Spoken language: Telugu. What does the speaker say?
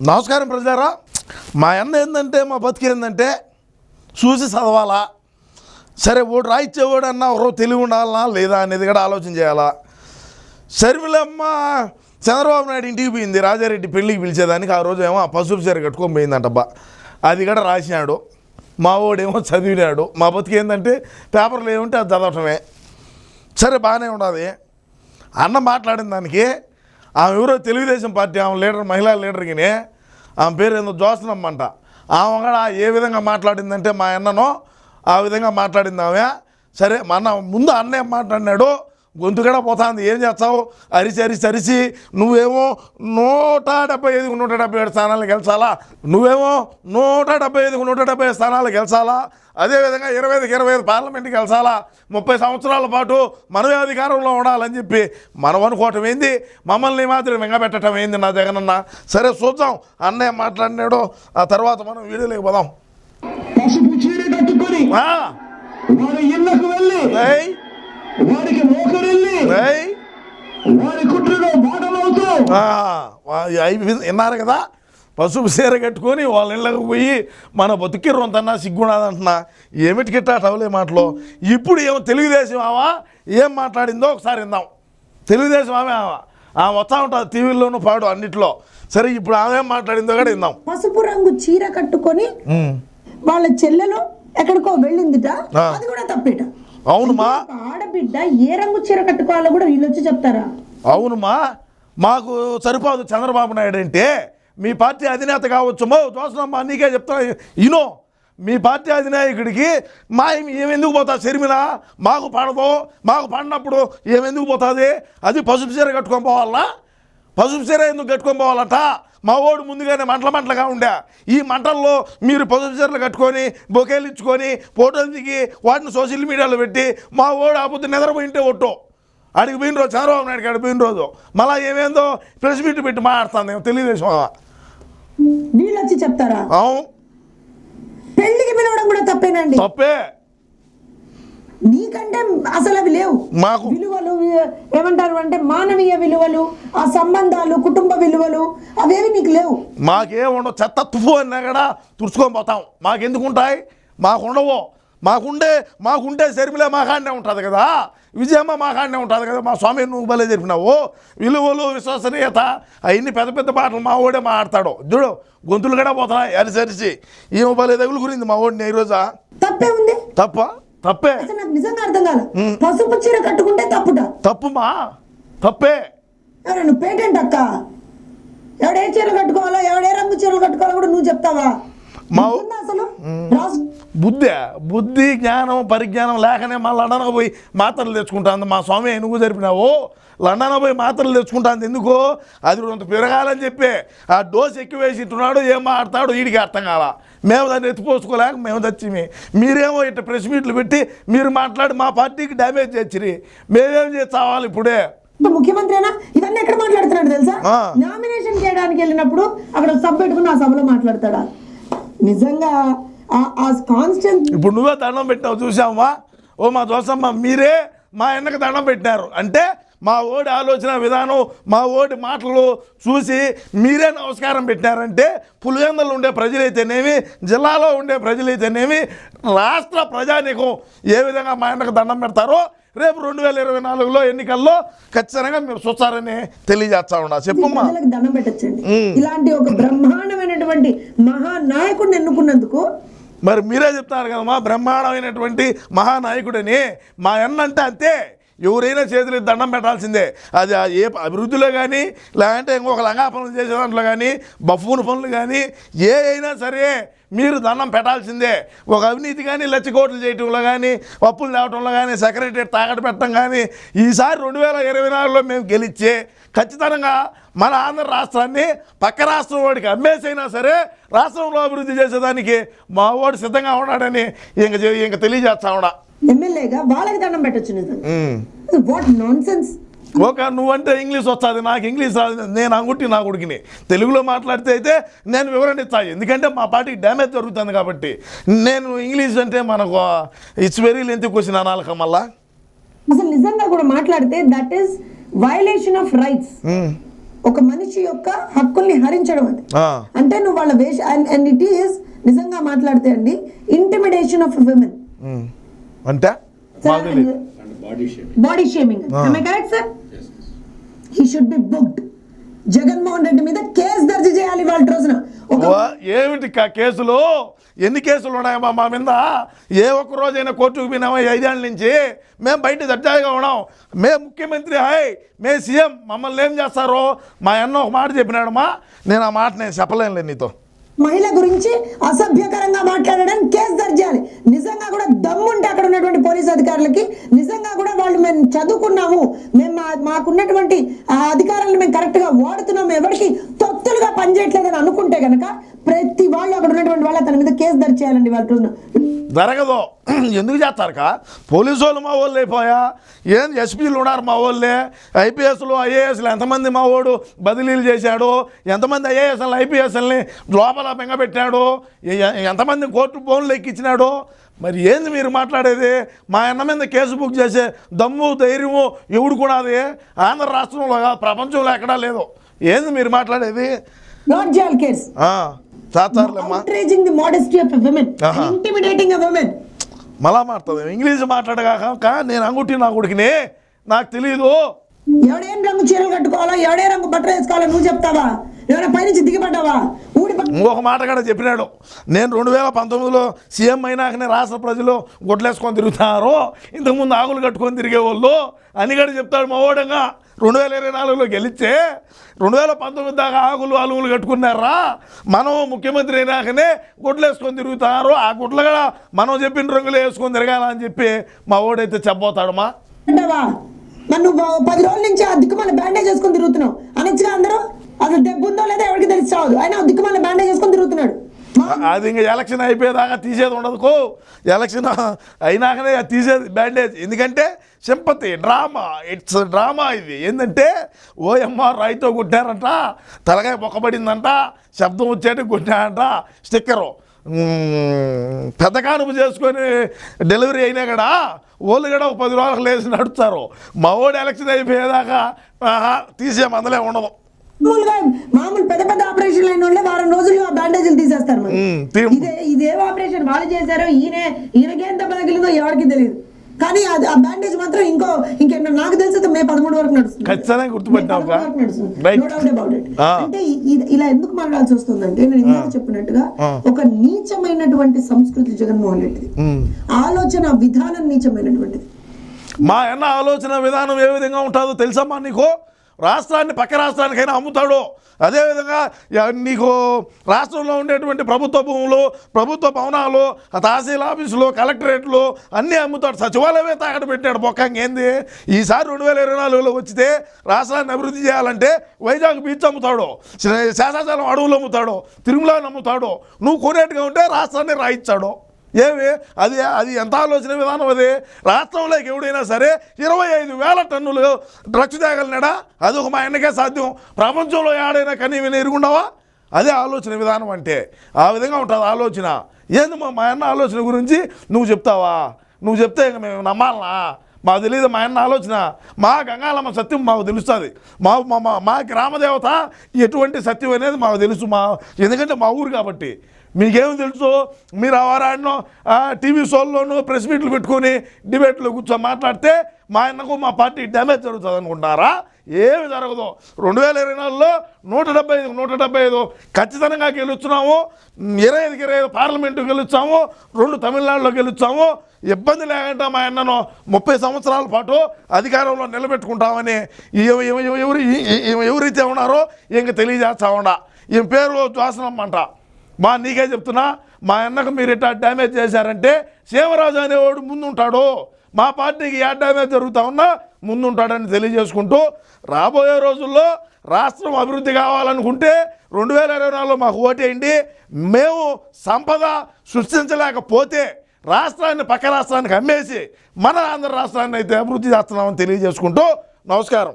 నమస్కారం ప్రజారా మా అన్న ఏంటంటే మా బతికి ఏంటంటే చూసి చదవాలా. సరే ఓడు రాయిచ్చేవాడు అన్న ఎవరో తెలివి ఉండాలనా లేదా అనేది కూడా ఆలోచన చేయాలా. షర్మిలమ్మ చంద్రబాబు నాయుడు ఇంటికి పోయింది రాజారెడ్డి పెళ్ళికి పిలిచేదానికి. ఆ రోజు ఏమో ఆ పసుపు చీర కట్టుకొని పోయిందంటబ్బా అది కూడా రాసినాడు. మా ఓడేమో చదివినాడు. మా బతికి ఏంటంటే పేపర్లు ఏముంటే అది చదవటమే. సరే బాగానే ఉన్నది. అన్న మాట్లాడిన దానికి ఆమె ఎవరో తెలుగుదేశం పార్టీ ఆమె లీడర్ మహిళా లీడర్కిని. ఆమె పేరు ఏందో జోసనమ్మ అంట ఆమె కూడా ఏ విధంగా మాట్లాడిందంటే మా అన్నను ఆ విధంగా మాట్లాడింది ఆమె. సరే మా అన్న ముందు అన్న ఏం మాట్లాడినాడు. గొంతు కూడా పోతుంది. ఏం చేస్తావు? అరిసి అరిసి అరిసి నువ్వేమో నూట డెబ్బై ఐదుకు నూట డెబ్బై ఏడు స్థానాలు గెలిచాలా? నువ్వేమో నూట డెబ్బై ఐదుకు నూట డెబ్బై ఐదు స్థానాలు గెలిచాలా? అదేవిధంగా ఇరవై ఐదుకి ఇరవై ఐదు పార్లమెంట్కి గెలిచాలా? ముప్పై సంవత్సరాల పాటు మనమే అధికారంలో ఉండాలని చెప్పి మనం అనుకోవటం ఏంది? మమ్మల్ని మాత్రం మింగబెట్టడం ఏంది నా జగనన్న? సరే చూద్దాం. అన్నయ్య మాట్లాడినాడు ఆ తర్వాత మనం వీడియోలోకి పోదాం. పసుపు చీర కట్టుకొని వారి ఇళ్ళకు వెళ్ళి వారికి మోకరిల్లి. వారి కుట్రలో భాగమవుతూ విన్నారు కదా? పసుపు సీర కట్టుకొని వాళ్ళ ఇళ్ళకి పోయి మన బతుకి రొంతన్నా సిగ్గున్నదంటున్నా ఏమిటికిట్టా టవలే మాటలు? ఇప్పుడు ఏమో తెలుగుదేశం ఆవా? ఏం మాట్లాడిందో ఒకసారి విందాం. తెలుగుదేశం ఆమె ఆమె ఆమె వస్తూ ఉంటుంది టీవీలోనూ పాడు అన్నిట్లో. సరే ఇప్పుడు ఆమె ఏం మాట్లాడిందో కూడా విందాం. పసుపు రంగు చీర కట్టుకొని. వాళ్ళ చెల్లెలు ఎక్కడికో వెళ్ళిందిట. అది కూడా తప్పేట. అవునుమా ఆడబిడ్డ ఏ రంగు చీర కట్టుకోవాలో కూడా వీళ్ళు వచ్చి చెప్తారా అవునుమా మాకు సరిపోదు చంద్రబాబు నాయుడు అంటే. మీ పార్టీ అధినేత కావచ్చుమో దోసనమ్మ నీకే చెప్తా ఇనో మీ పార్టీ అధినాయకుడికి మా ఏమెందుకు పోతా శర్మిల మాకు పడదు. మాకు పడినప్పుడు ఏమెందుకు పోతుంది? అది పసుపు చీర కట్టుకొని పోవాలా? పసుపు చీర ఎందుకు కట్టుకొని పోవాలట? మా ఓడు ముందుగానే మంటల మంటలుగా ఉండే. ఈ మంటల్లో మీరు పసుపు చీరలు కట్టుకొని బొకేలు ఇచ్చుకొని ఫోటోలు దిగి వాటిని సోషల్ మీడియాలో పెట్టి మా ఓడు ఆ పొద్దు నిద్రపోయింటే ఒట్టు. ఆడికి పోయిన రోజు చంద్రబాబు నాయుడు కాడికి పోయిన రోజు. మళ్ళీ ఏమేందో ప్రెస్ మీట్ పెట్టి మాట్లాడుతుంది తెలుగుదేశం. వీళ్ళు వచ్చి చెప్తారా? అవును. పెళ్ళికి పిలవడం కూడా తప్పేనండి. తప్పే. నీకంటే అసలు అవి లేవు. మాకు విలువలు ఏమంటారు అంటే మానవీయ విలువలు ఆ సంబంధాలు కుటుంబ విలువలు అవేవి నీకు లేవు. మాకేం ఉండవు. చెత్త తుఫు అన్నా కూడా తుడుచుకొని పోతాం. మాకెందుకు ఉంటాయి మాకు ఉండవు మాకుండే మాకుంటే శర్మిలే మాకాడనే ఉంటుంది కదా. విజయమ్మ మాకాడనే ఉంటుంది కదా. మా స్వామి నువ్వు భలే చెప్పినావు. విలువలు విశ్వసనీయత అవన్నీ పెద్ద పెద్ద మాటలు మా ఓడే మాట్లాడతాడు. చూడు గొంతులు కూడా పోతున్నాయి అరిసి అరిసి ఈమె భలే తగులు గురింది మా ఓడిని ఈరోజా. తప్పే ఉంది. తప్ప? తప్పే. నాకు నిజంగా అర్థం కాదు పసుపు చీర కట్టుకుంటే తప్పుట. తప్పుమా? తప్పే. నువ్వు పేటెంట్ అక్క? ఎవడే చీర కట్టుకోవాలో ఎవడే రంగు చీరలు కట్టుకోవాలో కూడా నువ్వు చెప్తావా? మా అసలు? బుద్ధి. బుద్ధి జ్ఞానం పరిజ్ఞానం లేకనే మా లండన్కి పోయి మాత్రలు తెచ్చుకుంటాను మా స్వామి నువ్వు జరిపినావు. లండన్ పోయి మాత్రలు తెచ్చుకుంటాను ఎందుకు? అది కొంత పెరగాలని చెప్పి. ఆ డోస్ ఎక్కువ వేసి ఏం మాడతాడు వీడికి అర్థం కాల. మేము దాన్ని ఎత్తిపోసుకోలేక మేము తెచ్చి మీరేమో ఇట్లా ప్రెస్ మీట్లు పెట్టి మీరు మాట్లాడి మా పార్టీకి డ్యామేజ్ చేసిరి. మేమేం చేస్తావాలి ఇప్పుడే. ముఖ్యమంత్రినా? ఇవన్నీ ఎక్కడ మాట్లాడుతున్నాడు తెలుసా. నామినేషన్ చేయడానికి వెళ్ళినప్పుడు అక్కడ సభ పెట్టుకుని ఆ సభలో మాట్లాడతాడా? నిజంగా ఆ- ఆ కాన్స్టెంట్ ఇప్పుడు నువ్వే దండం పెట్టావు చూసావా ఓ మా దోసమ్మ మీరే మా ఎన్నక దండం పెట్టినారు. అంటే మా ఓడి ఆలోచన విధానం మా ఓడి మాటలు చూసి మీరే నమస్కారం పెట్టినారంటే పులివెందులు ఉండే ప్రజలైతేనేమి జిల్లాలో ఉండే ప్రజలైతేనేమి రాష్ట్ర ప్రజానికం ఏ విధంగా మా ఎన్నక దండం పెడతారో రేపు రెండు వేల ఇరవై నాలుగులో ఎన్నికల్లో ఖచ్చితంగా మీరు చూస్తారని తెలియజేస్తా ఉన్నా. చెప్పమ్మా. దండం పెట్టచ్చండి. ఇలాంటి ఒక బ్రహ్మాండమైనటువంటి మహానాయకుడిని ఎన్నుకున్నందుకు మరి మీరే చెప్తారు కదమ్మా బ్రహ్మాండమైనటువంటి మహానాయకుడని మా అన్న అంటే అంతే. ఎవరైనా చేతులు దండం పెట్టాల్సిందే. అది ఏ అభివృద్ధిలో కానీ లేదంటే ఇంకొక లంగా పనులు చేసే దాంట్లో కానీ బఫూన్ పనులు కానీ ఏ అయినా సరే మీరు దండం పెట్టాల్సిందే. ఒక అవినీతి కానీ లచ్చకోట్లు చేయటంలో కానీ పప్పులు తేవటంలో కానీ సెక్రటరీ తాకట్టు పెట్టడం కానీ ఈసారి రెండు వేల ఇరవై నాలుగులో మేము గెలిచే ఖచ్చితంగా మన ఆంధ్ర రాష్ట్రాన్ని పక్క రాష్ట్రం వాడికి అమ్మేసైనా సరే రాష్ట్రంలో అభివృద్ధి చేసేదానికి మా వాడు సిద్ధంగా ఉన్నాడని ఇంక ఇంక తెలియజేస్తా ఉన్నా. ఎమ్మెల్యేగా వాళ్ళకి దండం పెట్టచ్చు నిజంగా. వాట్ నాన్ సెన్స్ ఒక నువ్వంటే ఇంగ్లీష్ వస్తుంది నాకు ఇంగ్లీష్ రాదు నేను అంగుట్టి నా కొడుకుని. తెలుగులో మాట్లాడితే అయితే నేను వివరణ ఇస్తాను ఎందుకంటే మా పార్టీకి డ్యామేజ్ జరుగుతుంది కాబట్టి. నేను ఇంగ్లీష్ అంటే మనకు ఇట్స్ వెరీ లెంత్ క్వశ్చన్ అనాలక మళ్ళా. అసలు నిజంగా కూడా మాట్లాడితే that is violation of rights ఒక మనిషి యొక్క హక్కుల్ని హరించడం అది. అంటే నువ్వు వాళ్ళ వేష అండ్ ఇట్ ఈస్ నిజంగా మాట్లాడితే అండి ఇంటిమిడేషన్ ఆఫ్ విమెన్. అంటే. Body shaming correct sir he should be booked Jaganmohan Reddy మీద కేసు దర్జీ చేయాలి వాళ్ళ రోజున. ఏమిటి కేసులు? ఎన్ని కేసులు ఉన్నాయమ్మా మా మీద? ఏ ఒక్క రోజైనా కోర్టుకు పోయినామా ఐదేళ్ళ నుంచి? మేము బయట దర్జాగా ఉన్నాం. మేము ముఖ్యమంత్రి హాయ్ మే సీఎం. మమ్మల్ని ఏం చేస్తారు? మా అన్న ఒక మాట చెప్పినాడమ్మా. నేను ఆ మాట నేను చెప్పలేనులే నీతో. మహిళ గురించి అసభ్యకరంగా మాట్లాడడానికి కేసు దర్జాలి. నిజంగా కూడా దమ్ముంటే అక్కడ ఉన్నటువంటి పోలీస్ అధికారులకి నిజంగా కూడా వాళ్ళు మేము చదువుకున్నాము. మేము మా- మాకున్నటువంటి అధికారాలను మేము కరెక్ట్గా వాడుతున్నాము. ఎవరికి తొత్తులుగా పనిచేయట్లేదని అనుకుంటే కనుక ప్రతి వాళ్ళు అక్కడ ఉన్నటువంటి వాళ్ళు అతని మీద కేసు దర్జీ చేయాలండి వాళ్ళ. రోజున జరగదు. ఎందుకు చేస్తారు కా పోలీసు వాళ్ళు మా వాళ్ళు అయిపోయా ఏం ఎస్పీలు ఉన్నారు మా వాళ్ళే? ఐపీఎస్లు ఐఏఎస్లు ఎంతమంది మా వాడు బదిలీలు చేశాడు? ఎంతమంది ఐఏఎస్ఎల్ ఐపీఎస్ఎల్ని లోపల బెంగపెట్టాడు? ఎంతమంది కోర్టు ఫోన్లు ఎక్కించినాడు మరి ఏంది మీరు మాట్లాడేది? మా అన్న మీద కేసు బుక్ చేసే దమ్ము ధైర్యము ఎవడు కూడా అది? ఆంధ్ర రాష్ట్రంలో ప్రపంచంలో ఎక్కడా లేదు. ఏంది మీరు మాట్లాడేది? కేసు. ఆ, చేస్తారులేమ్మా outraging the modesty of a woman. ఆహా. intimidating a woman. మళ్ళా మాట్లాడదాం ఇంగ్లీష్ మాట్లాడగాక నేను అంగుటి నా కొడుకుని? నాకు తెలియదు ఎవడేం రంగు చీరలు కట్టుకోవాలా? ఎవడే రంగు బట్టలు వేసుకోవాలా? నువ్వు చెప్తావా? ఎవరైనా పైనుంచి దిగిపడ్డావా ఊడి ఇంకొక మాట కూడా చెప్పినాడు. నేను రెండు వేల పంతొమ్మిదిలో సీఎం అయినాకనే రాష్ట్ర ప్రజలు గొడ్లేసుకొని తిరుగుతారు. ఇంతకుముందు ఆకులు కట్టుకొని తిరిగేవాళ్ళు అని కూడా చెప్తాడు మా ఓడంగా. రెండు వేల ఇరవై నాలుగులో గెలిస్తే రెండు వేల పంతొమ్మిది దాకా ఆకులు అలుగులు కట్టుకున్నారా? మనం ముఖ్యమంత్రి అయినాకనే గుడ్లు వేసుకొని తిరుగుతారు. ఆ గుడ్లు కూడా మనం చెప్పిన రంగులు వేసుకొని తిరగాలని చెప్పి మా ఓడైతే చెప్పబోతాడమ్మా. నన్ను పది రోజుల నుంచి ఆ దిక్కుమాల బ్యాండేజ్ చేసుకొని తిరుగుతున్నావు. అనొచ్చుగా అందరూ? అసలు దెబ్బ ఉందో లేదో ఎవరికి తెలిసి చావదు. ఆయన దిక్కుమాల బ్యాండేజ్ చేసుకొని తిరుగుతున్నాడు. అది ఇంకా ఎలక్షన్ అయిపోయేదాకా తీసేది ఉండదుకో ఎలక్షన్ అయినాకనే తీసేది బ్యాండేజ్ ఎందుకంటే సింపతి డ్రామా ఇట్స్ డ్రామా ఇది. ఏంటంటే ఓఎంఆర్ రాయితో కొట్టారంట తలకాయ మొక్కబడిందంట శబ్దం వచ్చేటి కొట్టారంట స్టిక్కరు. పెద్ద కానుపు చేసుకొని డెలివరీ అయినా కూడా వాళ్ళు కూడా ఒక పది రోజులకు లేచి నడుస్తారు మా ఓడి ఎలక్షన్ అయిపోయేదాకా తీసే మందలే ఉండదు. మామూలుగా మామూలు పెద్ద పెద్ద ఆపరేషన్లు అయిన వాళ్ళే వారం రోజుల్లో ఆ బ్యాండేజీలు తీసేస్తారు మరి. ఇదే ఇదేం ఆపరేషన్ వాళ్ళు చేశారో ఈయన ఈయనకేం దెబ్బ తగిలిందో ఎవరికి తెలియదు. కానీ అది ఆ బ్యాండేజ్ మాత్రం ఇంకో ఇంకెన్నో నాకు తెలిసి మే పదమూడు వరకు నడుస్తుంది. ఖచ్చితంగా. అంటే ఇలా ఎందుకు మాట్లాడాల్సి వస్తుందంటే నేను ఇందాక చెప్పినట్టుగా. ఒక నీచమైనటువంటి సంస్కృతి జగన్మోహన్ రెడ్డిది. ఆలోచన విధానం నీచమైనటువంటిది. మా అన్న ఆలోచన విధానం ఏ విధంగా ఉంటుందో తెలుసమ్మా నీకు? రాష్ట్రాన్ని పక్క రాష్ట్రానికైనా అమ్ముతాడు. అదేవిధంగా నీకు రాష్ట్రంలో ఉండేటువంటి ప్రభుత్వ భూములు ప్రభుత్వ భవనాలు తహసీల్ ఆఫీసులు కలెక్టరేట్లు అన్నీ అమ్ముతాడు. సచివాలయమే తాకట్టు పెట్టాడు బొక్కంగా. ఏంది? ఈసారి రెండు వేల ఇరవై నాలుగులో వచ్చితే రాష్ట్రాన్ని అభివృద్ధి చేయాలంటే వైజాగ్ బీచ్ అమ్ముతాడు శే- అడవులు అమ్ముతాడు తిరుమలని అమ్ముతాడు నువ్వు కొనేట్టుగా ఉంటే రాష్ట్రాన్ని రాయిచ్చాడు. ఏమి? అది అది ఎంత ఆలోచన విధానం అది? రాష్ట్రంలోకి ఎవడైనా సరే ఇరవై ఐదు వేల టన్నులు డ్రగ్స్ తేగలినాడా? అది ఒక మా ఆయనకే సాధ్యం. ప్రపంచంలో ఏడైనా కనీ ఎరుగుండవా? అదే ఆలోచన విధానం అంటే. ఆ విధంగా ఉంటుంది ఆలోచన. ఏంది మా మా అన్న ఆలోచన గురించి నువ్వు చెప్తావా? నువ్వు చెప్తే ఇంక మేము నమ్మాలనా? మాకు తెలియదు మా అన్న ఆలోచన మా గంగాలమ్మ సత్యం మాకు తెలుస్తుంది. మా మా మా- మా గ్రామదేవత ఎటువంటి సత్యం అనేది మాకు తెలుసు మా ఎందుకంటే మా ఊరు కాబట్టి. మీకేం తెలుసు? మీరు ఆ వారాడినో టీవీ షోల్లోనూ ప్రెస్ మీట్లు పెట్టుకొని డిబేట్లో కూర్చొని మాట్లాడితే మా ఆయనకు మా పార్టీ డ్యామేజ్ జరుగుతుంది అనుకుంటారా ఏమి జరగదు. రెండు వేల ఇరవై నాలుగులో నూట డెబ్బై ఐదు నూట డెబ్బై ఐదు ఖచ్చితంగా గెలుచున్నాము. ఇరవై ఐదుకి ఇరవై ఐదు పార్లమెంటు గెలుస్తాము. రెండు తమిళనాడులో గెలుస్తాము. ఇబ్బంది లేకుండా మా అన్నను ముప్పై సంవత్సరాల పాటు అధికారంలో నిలబెట్టుకుంటామని ఎవరు ఎవరైతే ఉన్నారో ఇంక తెలియజేస్తా ఉండా ఈ పేరు జోసనమ్మంట మా నీకే చెప్తున్నా మా అన్నకు మీరు ఇట్లా డ్యామేజ్ చేశారంటే సీమరాజు అనేవాడు ముందుంటాడు. మా పార్టీకి ఏ డ్యామేజ్ జరుగుతా ఉన్నా ముందుంటాడని తెలియజేసుకుంటూ రాబోయే రోజుల్లో రాష్ట్రం అభివృద్ధి కావాలనుకుంటే రెండు వేల ఇరవై నాలుగులో మాకు ఓటేయండి. మేము సంపద సృష్టించలేకపోతే రాష్ట్రాన్ని పక్క రాష్ట్రానికి అమ్మేసి మన ఆంధ్ర రాష్ట్రాన్ని అయితే అభివృద్ధి చేస్తున్నామని తెలియజేసుకుంటూ నమస్కారం.